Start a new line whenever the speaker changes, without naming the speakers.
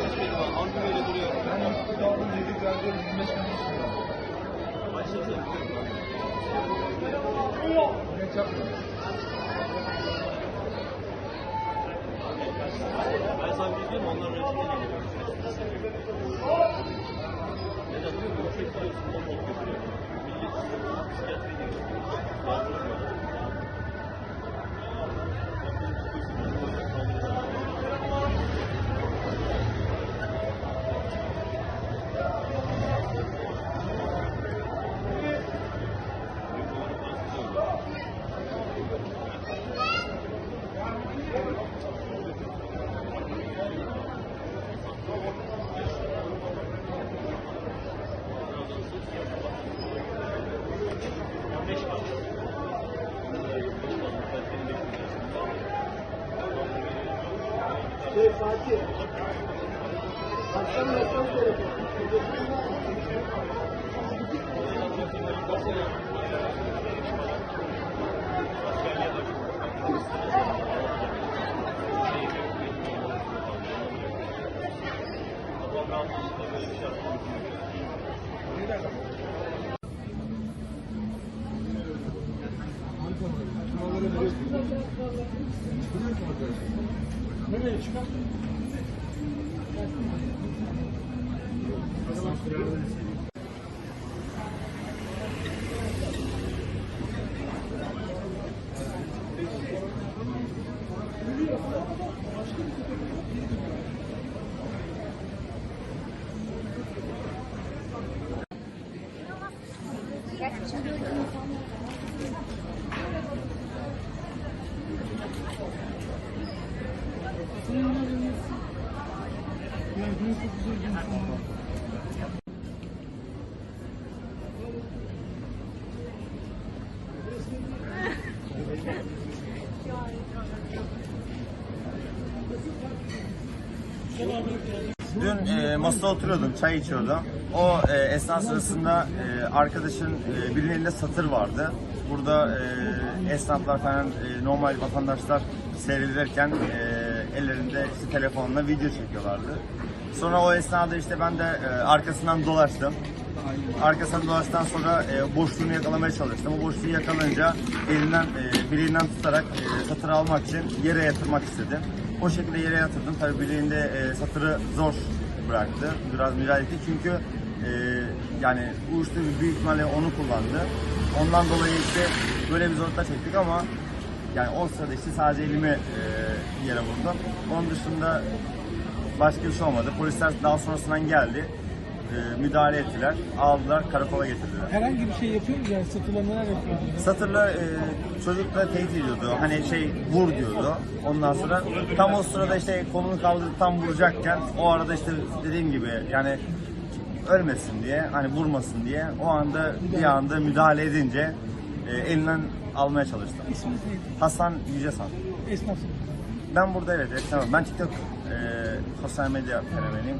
varmış benim abi. Algı böyle duruyor.
Ben hafta aldım dedik verdim 25 tane istiyorum.
Başlatıyorum.
Ne çarpmıyor?
Ben sana bir şey diyeyim mi? Onlar reçeteli geliyor. Neden? Bol bol götürüyor. Millet
Şey Fatih. Akşam mesaj gerekiyor. Nereye çıkar?
Dün e, masada oturuyordum, çay içiyordum. O e, esnaf sırasında e, arkadaşın e, birinin elinde satır vardı. Burada e, esnaflar falan, e, normal vatandaşlar seyredilirken e, ellerinde işte telefonla video çekiyorlardı. Sonra o esnada işte ben de e, arkasından dolaştım. Arkasından dolaştıktan sonra e, boşluğunu yakalamaya çalıştım. O boşluğu yakalayınca elinden, e, bileğinden tutarak e, satırı almak için yere yatırmak istedim. O şekilde yere yatırdım. Tabii bileğinde e, satırı zor bıraktı. Biraz müdahale etti çünkü e, yani uyuşturucu büyük ihtimalle onu kullandı. Ondan dolayı işte böyle bir zorlukla çektik ama yani o sırada işte sadece elimi e, yere vurdum. Onun dışında başka bir şey olmadı. Polisler daha sonrasından geldi. E, müdahale ettiler. Aldılar, karakola getirdiler.
Herhangi bir şey yapıyor muyuz yani satılan neler yapıyor?
Satırla e, çocukla tehdit ediyordu. Hani şey vur diyordu. Ondan sonra tam o sırada işte kolunu kaldırıp tam vuracakken o arada işte dediğim gibi yani ölmesin diye hani vurmasın diye o anda bir anda müdahale edince e, elinden almaya çalıştım.
İsminiz neydi?
Hasan Yücesan.
Esnaf.
Ben burada evet esnafım. Ben TikTok e, sosyal medya fenomeniyim.